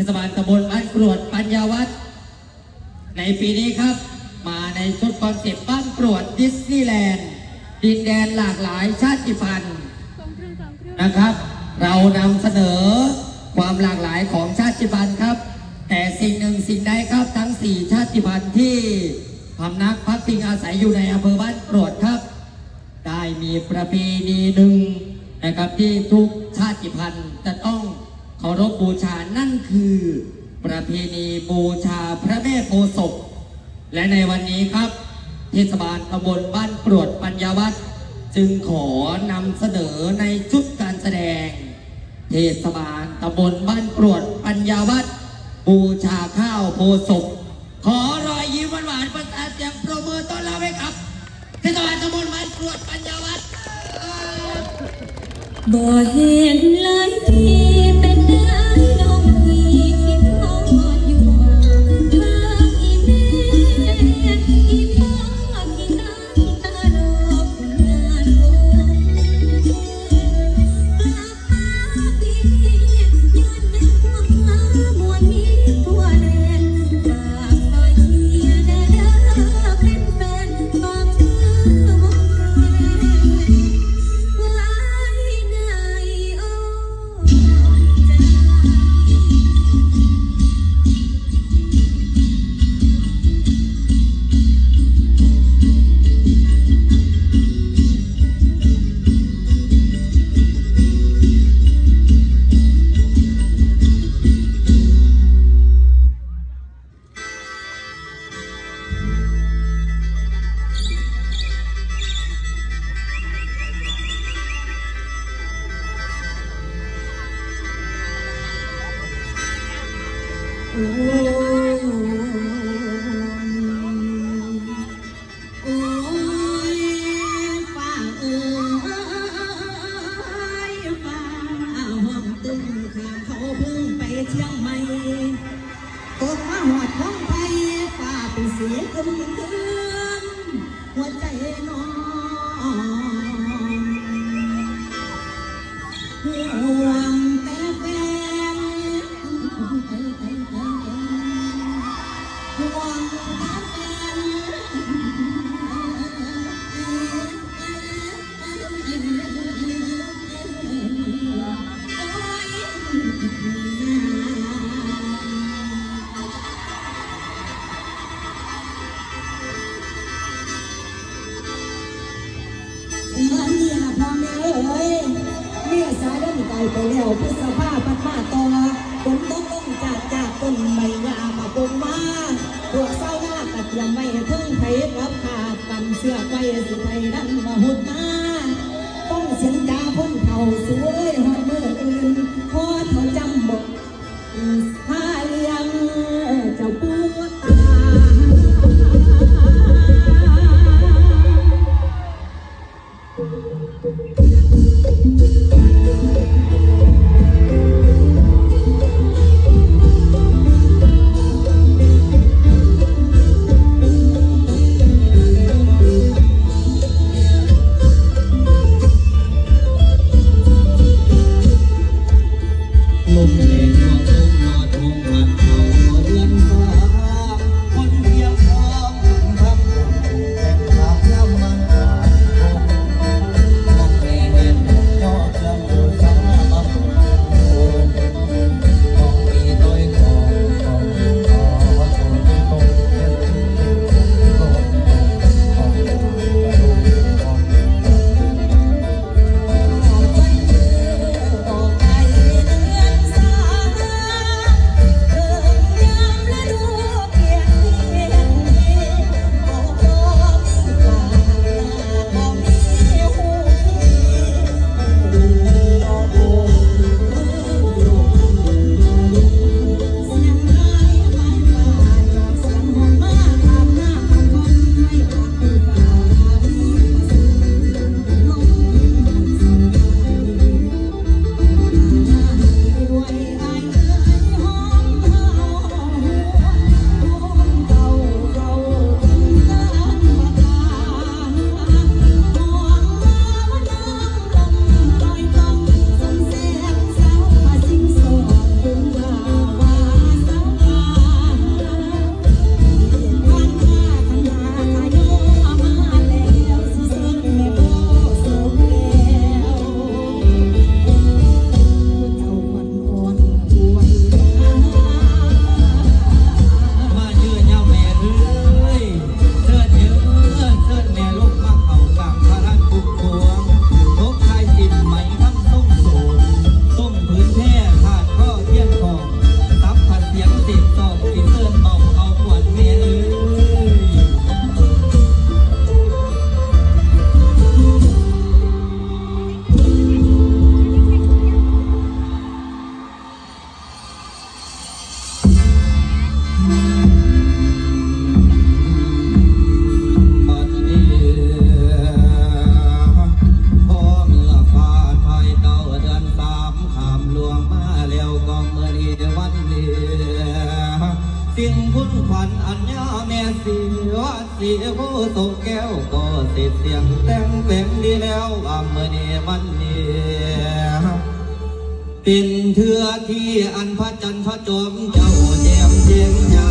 ทศบาลตำบลบ้านกรวดปัญญาวัฒน์ในปีนี้ครับ มาในชุดคอนเซปต์บ้านกรวดดิสนีย์แลนด์ดินแดนหลากหลายชาติพันธุ์นะครับ เรานำเสนอความหลากหลายของชาติพันธุ์ครับ แต่สิ่งหนึ่งสิ่งใดครับทั้ง 4 ชาติพันธุ์ที่พำนักพักพิงอาศัยอยู่ในอำเภอบ้านกรวดครับ ได้มีประเพณีหนึ่งนะครับที่ทุกชาติพันธุ์จะต้อง เคารพบูชานั่นคือ ประเพณีบูชาพระแม่โพศพและในวันนี้ครับเทศบาลตำบลบ้านกรวดปัญญาวัฒน์จึงขอนำเสนอในชุดการแสดง เทศบาลตำบลบ้านกรวดปัญญาวัฒน์บูชาข้าวโพศพขอรอยยิ้มหวานๆประสานเสียงปรบมือต้อนรับให้ครับเทศบาลตำบลบ้านกรวดปัญญาวัฒน์บ่เห็นเลยที่ พ่อแม่เอ้ยเมียสายเดินไกลไปแล้วพฤษภาพันมาต่อฝนตกลงจากจากต้นไม้ยามาปงมาพวกเศร้าหน้าตัดยำไม่ถึงไผรับขาดกำเสื้อไปสิไทยดันมาหุดมาต้องเสียงจาพ้นเข่าสวยหอยมืออื่น ล เป็นเถื่อที่อันพระจันทร์พระจอมเจ้าแจมเจียงยังมากกว่า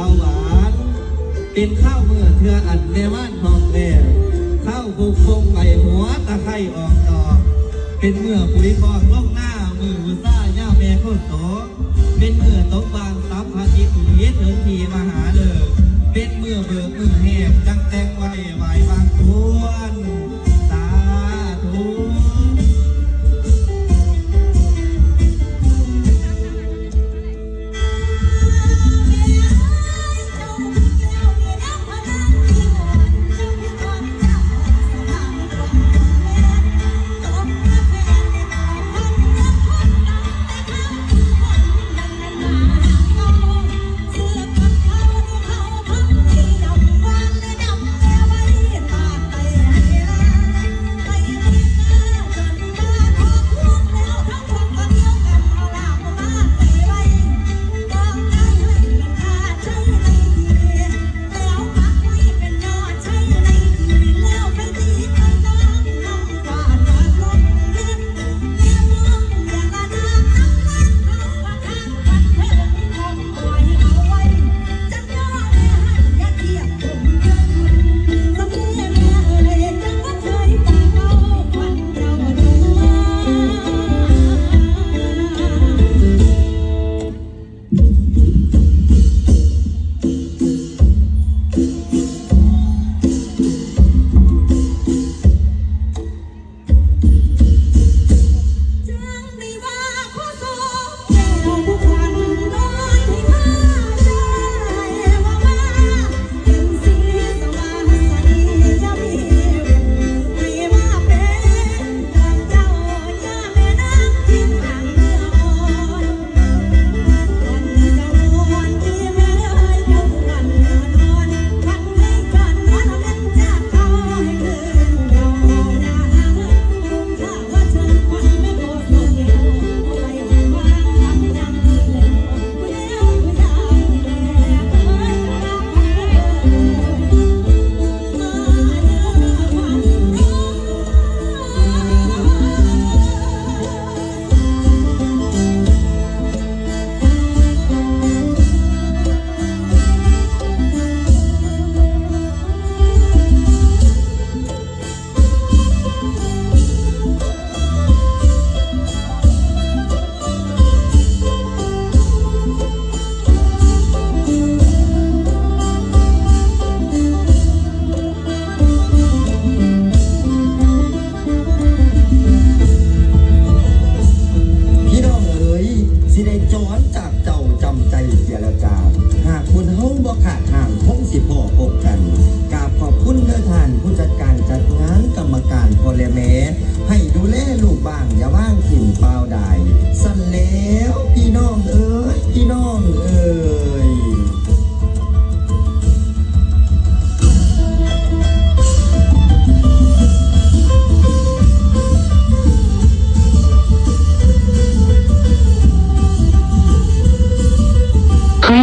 สมกับเราหวานเป็นข้าวเมื่อเธออันในว่านทองแดงข้าวคุกคงใบหัวตะไคร่ออกดอก เป็นเมื่อปุ๋ยคอกล่องหน้ามืออุซ่าย่าแม่ข้าวโตเป็นเมื่อตกบางสัพพาทิตย์เหเถินทีมหาเลิกเป็นเมื่อเบิกมือแหบจังแตงไว้ไหวบางทวน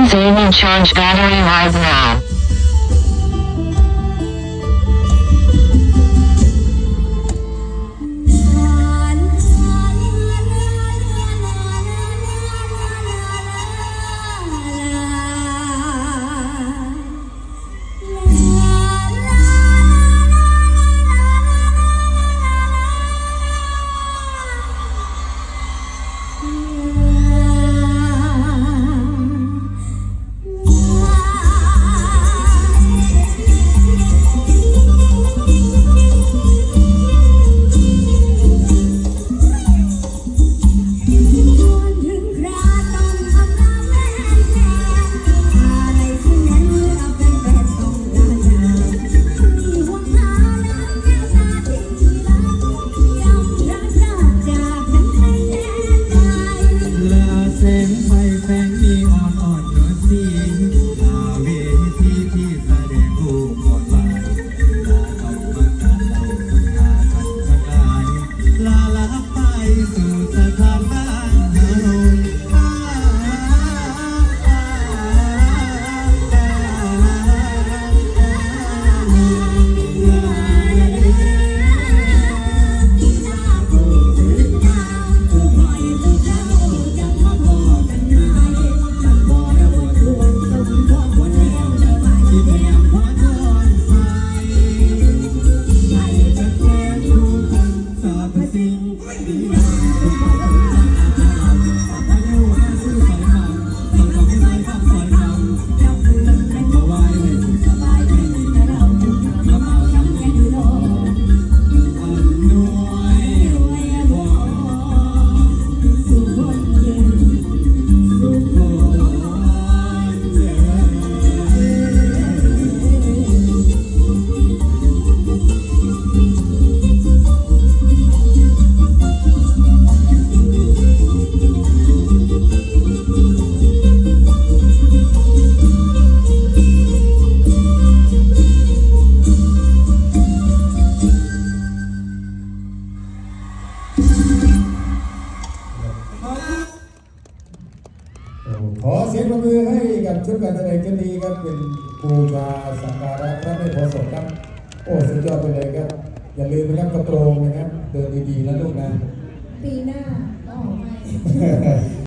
saving charge battery right now.